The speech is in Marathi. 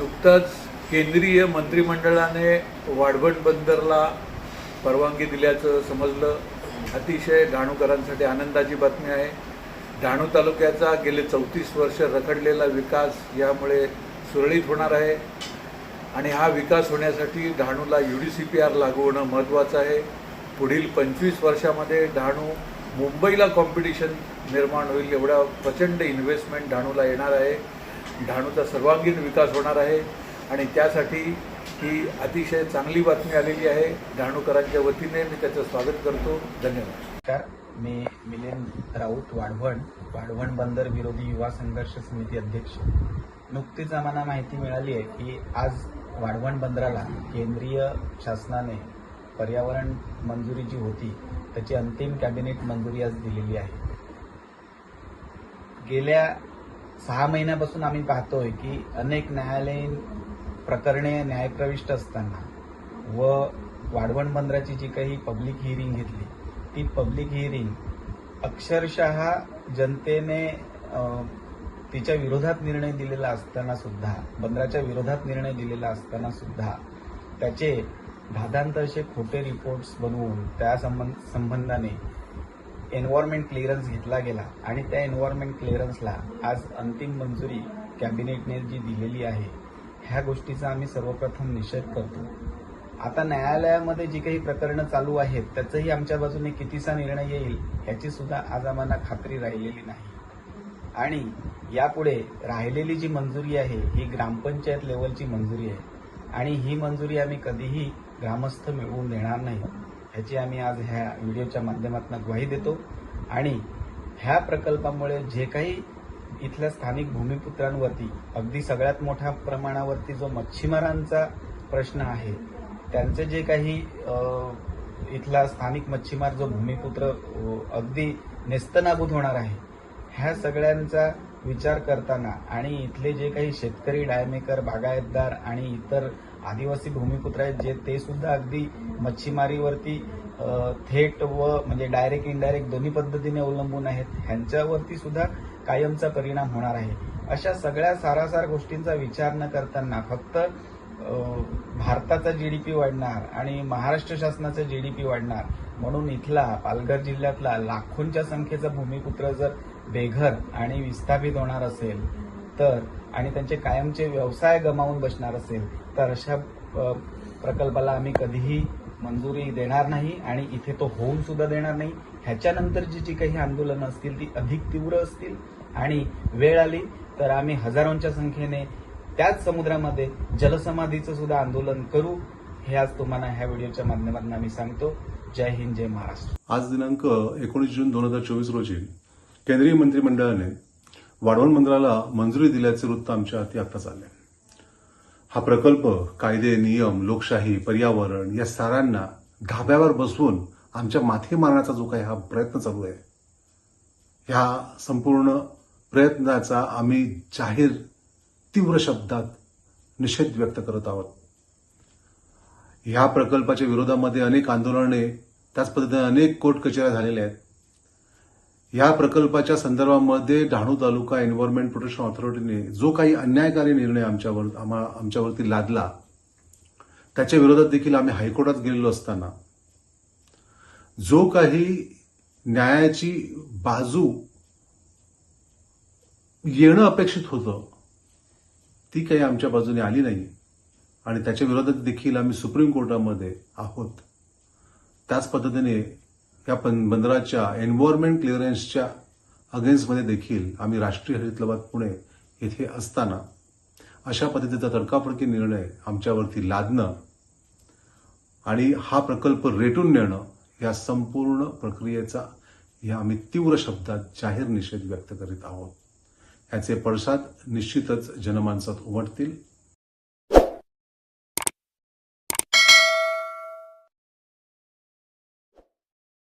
नुकतंच केंद्रीय मंत्रिमंडळाने वाढवण बंदरला परवानगी दिल्याचं समजलं. अतिशय डहाणूकरांसाठी आनंदाची बातमी आहे. डहाणू तालुक्याचा गेले चौतीस वर्ष रखडलेला विकास यामुळे सुरळीत होणार आहे आणि हा विकास होण्यासाठी डहाणूला U D C P R लागू होणं महत्त्वाचं आहे. पुढील पंचवीस वर्षामध्ये डहाणू मुंबईला कॉम्पिटिशन निर्माण होईल एवढा प्रचंड इन्व्हेस्टमेंट डहाणूला येणार आहे. डहाणूचा सर्वांगीण विकास होणार आहे आणि त्यासाठी ही अतिशय चांगली बातमी आलेली आहे. डहाणूकरांच्या वतीने मी त्याचं स्वागत करतो. धन्यवाद. मी मिलिंद राऊत वाढवण वाढवण बंदर विरोधी युवा संघर्ष समिती अध्यक्ष. नुकतीच आम्हाला माहिती मिळाली आहे की आज वाढवण बंदराला केंद्रीय शासनाने पर्यावरण मंजुरी जी होती. त्याची अंतिम कॅबिनेट मंजुरी आज दिलेली आहे. गेल्या सहा महिन्यापासून आम्ही पाहतोय की अनेक न्यायालयीन प्रकरणे न्यायप्रविष्ट असताना व वाढवण बंदराची जी काही पब्लिक हिअरिंग घेतली ती पब्लिक हिअरिंग अक्षरशः जनतेने तिच्या विरोधात निर्णय दिलेला असताना सुद्धा बंदराच्या विरोधात निर्णय दिलेला असताना सुद्धा त्याचे धादांत असे खोटे रिपोर्ट्स बनवून त्या संबंध संबंधाने एन्व्हायरमेंट क्लिअरन्स घेतला गेला आणि त्या एन्व्हायरमेंट क्लिअरन्सला आज अंतिम मंजुरी कॅबिनेटने जी दिलेली आहे ह्या गोष्टीचा आम्ही सर्वप्रथम निषेध करतो. आता न्यायालयामध्ये जी काही प्रकरणं चालू आहेत त्याचंही आमच्या बाजूने कितीसा निर्णय येईल ह्याची सुद्धा आज आम्हाला खात्री राहिलेली नाही. आणि यापुढे राहिलेली जी मंजुरी आहे ही ग्रामपंचायत लेवलची मंजुरी आहे. आणि ही मंजुरी आम्ही कधीही ग्रामस्थ मिळवून देणार नाही. ह्याची आम्ही आज ह्या व्हिडिओच्या माध्यमातून ग्वाही देतो. आणि ह्या प्रकल्पामुळे जे काही इथल्या स्थानिक भूमिपुत्रांवरती अगदी सगळ्यात मोठ्या प्रमाणावरती जो मच्छीमारांचा प्रश्न आहे त्यांचे जे काही इथला स्थानिक मच्छीमार जो भूमिपुत्र अगदी नेस्तनाबूत होणार आहे ह्या सगळ्यांचा विचार करताना आणि इथले जे काही शेतकरी डायमेकर बागायतदार आणि इतर आदिवासी भूमिपुत्र आहेत जे ते सुद्धा अगदी मच्छीमारीवरती थेट व म्हणजे डायरेक्ट इनडायरेक्ट दोन्ही पद्धतीने अवलंबून आहेत. ह्यांच्यावरती सुद्धा कायमचा परिणाम होणार आहे. अशा सगळ्या सारासार गोष्टींचा विचार न करताना फक्त भारताचा जी डी पी वाढणार आणि महाराष्ट्र शासनाचा जी डी पी वाढणार म्हणून इथला पालघर जिल्ह्यातला लाखोंच्या संख्येचा भूमिपुत्र जर बेघर आणि विस्थापित होणार असेल तर आणि त्यांचे कायमचे व्यवसाय गमावून बसणार असेल तर अशा प्रकल्पाला आम्ही कधीही मंजुरी देणार नाही आणि इथे तो होऊन सुद्धा देणार नाही. ह्याच्यानंतरची जी काही आंदोलनं असतील ती अधिक तीव्र असतील आणि वेळ आली तर आम्ही हजारोंच्या संख्येने त्याच समुद्रामध्ये जलसमाधीचं सुद्धा आंदोलन करू हे आज तुम्हाला ह्या व्हिडिओच्या माध्यमातून आम्ही सांगतो. जय हिंद जय महाराष्ट्र. आज दिनांक एकोणीस जून दोन हजार चोवीस रोजी केंद्रीय मंत्रिमंडळाने वाढवण मंदिराला मंजुरी दिल्याचे वृत्त आमच्या हाती आत्ताच आले हा प्रकल्प कायदे नियम लोकशाही पर्यावरण या साऱ्यांना धाब्यावर बसवून आमच्या माथे मारण्याचा जो काही हा प्रयत्न चालू आहे ह्या संपूर्ण प्रयत्नाचा आम्ही जाहीर तीव्र शब्दात निषेध व्यक्त करत आहोत. ह्या प्रकल्पाच्या विरोधामध्ये अनेक आंदोलने त्याच पद्धतीने अनेक कोर्ट कचेऱ्या झालेल्या आहेत. या प्रकल्पाच्या संदर्भामध्ये डहाणू तालुका एन्व्हायरमेंट प्रोटेक्शन ऑथॉरिटीने जो काही अन्यायकारी निर्णय आमच्यावर आम्हा आमच्यावरती लादला त्याच्या विरोधात देखील आम्ही हायकोर्टात गेलेलो असताना जो काही न्यायाची बाजू येणं अपेक्षित होतं ती काही आमच्या बाजूने आली नाही. आणि त्याच्या विरोधात देखील आम्ही सुप्रीम कोर्टामध्ये आहोत. त्याच पद्धतीने या पण बंदराच्या एन्व्हायरमेंट क्लिअरन्सच्या अगेन्स्टमध्ये देखील आम्ही राष्ट्रीय हरित लवाद पुणे येथे असताना अशा पद्धतीचा तडकाफडकी निर्णय आमच्यावरती लादणं आणि हा प्रकल्प रेटून नेणं या संपूर्ण प्रक्रियेचा या आम्ही तीव्र शब्दात जाहीर निषेध व्यक्त करीत आहोत. याचे पडसाद निश्चितच जनमानसात उमटतील.